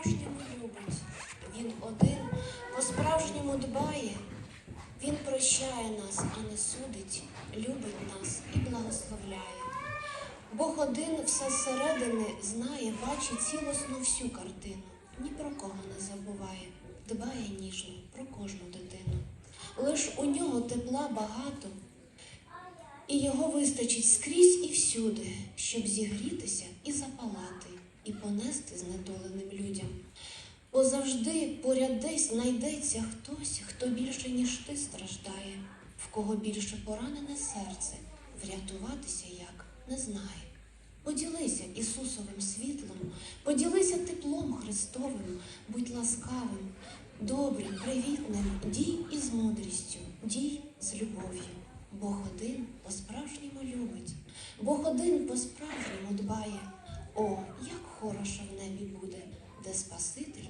по-справжньому любить. Він один по-справжньому дбає. Він прощає нас, а не судить, любить нас і благословляє. Бог один все зсередини знає, бачить цілісну всю картину. Ні про кого не забуває, дбає ніжно про кожну дитину. Лиш у нього тепла багато, і його вистачить скрізь і всюди, щоб зігрітися і запалати, і понести. Бо завжди поряд десь знайдеться хтось, хто більше, ніж ти страждає, в кого більше поранене серце, врятуватися як не знає. Поділися Ісусовим світлом, поділися теплом Христовим, будь ласкавим, добрим, привітним, дій із мудрістю, дій з любов'ю. Бог один по-справжньому любить, Бог один по-справжньому дбає. О, як хороше в небі буде, де Спаситель